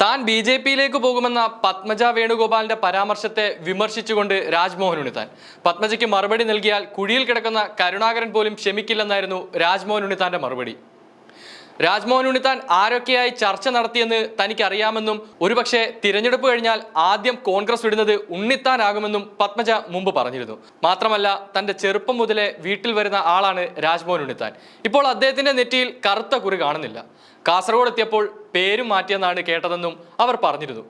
താൻ B J പിയിലേക്ക് പോകുമെന്ന പത്മജ വേണുഗോപാലിന്റെ പരാമർശത്തെ വിമർശിച്ചുകൊണ്ട് രാജ്മോഹൻ ഉണ്ണിത്താൻ പത്മജയ്ക്ക് മറുപടി നൽകിയാൽ കുഴിയിൽ കിടക്കുന്ന കരുണാകരൻ പോലും ക്ഷമിക്കില്ലെന്നായിരുന്നു രാജ്മോഹൻ ഉണ്ണിത്താന്റെ മറുപടി. രാജ്മോഹൻ ഉണ്ണിത്താൻ ആരൊക്കെയായി ചർച്ച നടത്തിയെന്ന് തനിക്കറിയാമെന്നും ഒരുപക്ഷെ തിരഞ്ഞെടുപ്പ് കഴിഞ്ഞാൽ ആദ്യം കോൺഗ്രസ് വിടുന്നത് ഉണ്ണിത്താനാകുമെന്നും പത്മജ മുമ്പ് പറഞ്ഞിരുന്നു. മാത്രമല്ല തന്റെ ചെറുപ്പം മുതലേ വീട്ടിൽ വരുന്ന ആളാണ് രാജ്മോഹൻ ഉണ്ണിത്താൻ. ഇപ്പോൾ അദ്ദേഹത്തിന്റെ നെറ്റിയിൽ കറുത്ത കുറി കാണുന്നില്ല. കാസർഗോഡ് എത്തിയപ്പോൾ പേരും മാറ്റിയെന്നാണ് കേട്ടതെന്നും അവർ പറഞ്ഞിരുന്നു.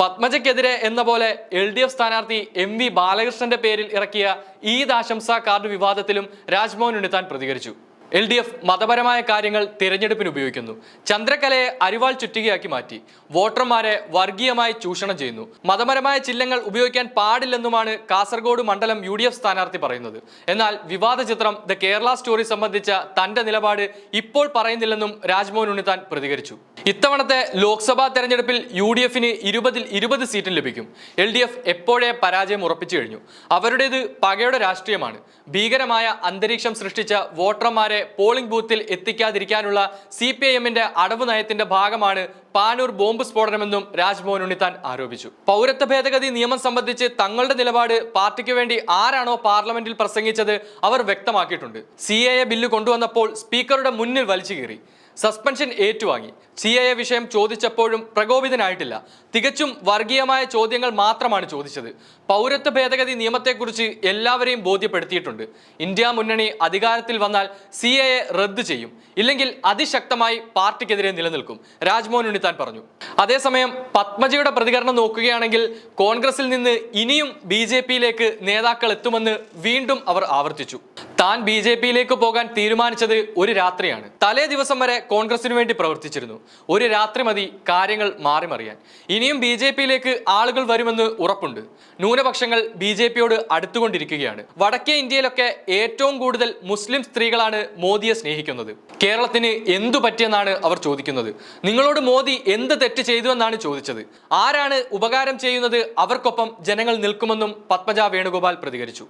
പത്മജയ്ക്കെതിരെ എന്ന പോലെ എൽ ഡി എഫ് സ്ഥാനാർത്ഥി എം വി ബാലകൃഷ്ണന്റെ പേരിൽ ഇറക്കിയ ഈദ് ആശംസാ കാർഡ് വിവാദത്തിലും രാജ്മോഹൻ ഉണ്ണിത്താൻ പ്രതികരിച്ചു. എൽ ഡി എഫ് മതപരമായ കാര്യങ്ങൾ തിരഞ്ഞെടുപ്പിന് ഉപയോഗിക്കുന്നു. ചന്ദ്രക്കലയെ അരിവാൾ ചുറ്റികയാക്കി മാറ്റി. വോട്ടർമാരെ വർഗീയമായി ചൂഷണം ചെയ്യുന്നു. മതപരമായ ചിഹ്നങ്ങൾ ഉപയോഗിക്കാൻ പാടില്ലെന്നുമാണ് കാസർഗോഡ് മണ്ഡലം യു സ്ഥാനാർത്ഥി പറയുന്നത്. എന്നാൽ വിവാദ ചിത്രം ദ കേരള സ്റ്റോറി സംബന്ധിച്ച തന്റെ നിലപാട് ഇപ്പോൾ പറയുന്നില്ലെന്നും രാജ്മോഹൻ ഉണ്ണിത്താൻ പ്രതികരിച്ചു. ഇത്തവണത്തെ ലോക്സഭാ തെരഞ്ഞെടുപ്പിൽ യു ഡി എഫിന് ഇരുപതിൽ ഇരുപത് സീറ്റും ലഭിക്കും. എൽ ഡി എഫ് എപ്പോഴേ പരാജയം ഉറപ്പിച്ചു കഴിഞ്ഞു. അവരുടേത് പകയുടെ രാഷ്ട്രീയമാണ്. ഭീകരമായ അന്തരീക്ഷം സൃഷ്ടിച്ച വോട്ടർമാരെ പോളിംഗ് ബൂത്തിൽ എത്തിക്കാതിരിക്കാനുള്ള സി പി ഐ എമ്മിന്റെ അടവ് നയത്തിന്റെ ഭാഗമാണ് പാനൂർ ബോംബ് സ്ഫോടനമെന്നും രാജ്മോഹൻ ഉണ്ണിത്താൻ ആരോപിച്ചു. പൗരത്വ ഭേദഗതി നിയമം സംബന്ധിച്ച് തങ്ങളുടെ നിലപാട് പാർട്ടിക്ക് വേണ്ടി ആരാണോ പാർലമെന്റിൽ പ്രസംഗിച്ചത് അവർ വ്യക്തമാക്കിയിട്ടുണ്ട്. സി ബില്ല് കൊണ്ടുവന്നപ്പോൾ സ്പീക്കറുടെ മുന്നിൽ വലിച്ചു കീറി. സസ്പെൻഷൻ ഏറ്റുവാങ്ങി. സി എ വിഷയം ചോദിച്ചപ്പോഴും പ്രകോപിതനായിട്ടില്ല. തികച്ചും വർഗീയമായ ചോദ്യങ്ങൾ മാത്രമാണ് ചോദിച്ചത്. പൗരത്വ ഭേദഗതി നിയമത്തെക്കുറിച്ച് എല്ലാവരെയും ബോധ്യപ്പെടുത്തിയിട്ടുണ്ട്. ഇന്ത്യ മുന്നണി അധികാരത്തിൽ വന്നാൽ സി റദ്ദ് ചെയ്യും. ഇല്ലെങ്കിൽ അതിശക്തമായി പാർട്ടിക്കെതിരെ നിലനിൽക്കും. രാജ്മോഹൻ ഉണ്ണിത്താൻ പറഞ്ഞു. അതേസമയം പത്മജിയുടെ പ്രതികരണം നോക്കുകയാണെങ്കിൽ കോൺഗ്രസിൽ നിന്ന് ഇനിയും ബി നേതാക്കൾ എത്തുമെന്ന് വീണ്ടും അവർ ആവർത്തിച്ചു. താൻ ബി ജെ പിയിലേക്ക് പോകാൻ തീരുമാനിച്ചത് ഒരു രാത്രിയാണ്. തലേ ദിവസം വരെ കോൺഗ്രസിനു വേണ്ടി പ്രവർത്തിച്ചിരുന്നു. ഒരു രാത്രി മതി കാര്യങ്ങൾ മാറിമറിയാൻ ഇനിയും ബി ജെ പിയിലേക്ക് ആളുകൾ വരുമെന്ന് ഉറപ്പുണ്ട്. ന്യൂനപക്ഷങ്ങൾ ബി ജെ പിയോട് അടുത്തുകൊണ്ടിരിക്കുകയാണ്. വടക്കേ ഇന്ത്യയിലൊക്കെ ഏറ്റവും കൂടുതൽ മുസ്ലിം സ്ത്രീകളാണ് മോദിയെ സ്നേഹിക്കുന്നത്. കേരളത്തിന് എന്തു പറ്റിയെന്നാണ് അവർ ചോദിക്കുന്നത്. നിങ്ങളോട് മോദി എന്ത് തെറ്റ് ചെയ്തു എന്നാണ് ചോദിച്ചത്. ആരാണ് ഉപകാരം ചെയ്യുന്നത് അവർക്കൊപ്പം ജനങ്ങൾ നിൽക്കുമെന്നും പത്മജ വേണുഗോപാൽ പ്രതികരിച്ചു.